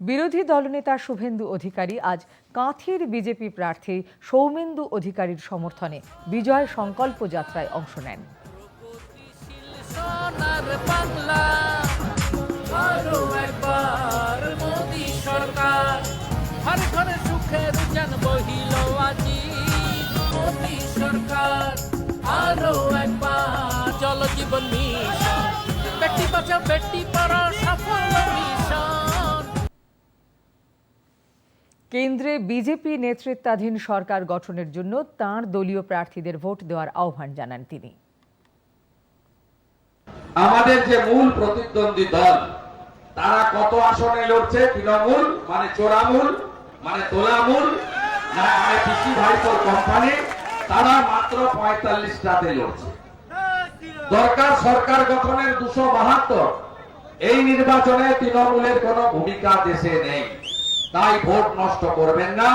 বিরোধী দলনেতা শুভেন্দু অধিকারী আজ কাঁথির বিজেপি প্রার্থী সৌমেন্দু অধিকারীর সমর্থনে বিজয় সংকল্প যাত্রায় অংশ নেন। আরও একবার মোদি সরকার। ঘরে কেন্দ্রে বিজেপি নেতৃত্বাধীন সরকার গঠনের জন্য তাঁর দলীয় প্রার্থীদের ভোট দেওয়ার আহ্বান জানান তিনি। আমাদের যে মূল প্রতিদ্বন্দ্বী দল, তারা কত আসনে লড়ছে? তৃণমূল মানে চোরামূল মানে তোলামূল মানে পিসি ভাইপোর কোম্পানি, তারা মাত্র পঁয়তাল্লিশটাতে লড়ছে। দরকার সরকার গঠনের দুশো বাহাত্তর। এই নির্বাচনে তৃণমূলের কোনো ভূমিকা দেশে নেই। তাই ভোট নষ্ট করবেন না।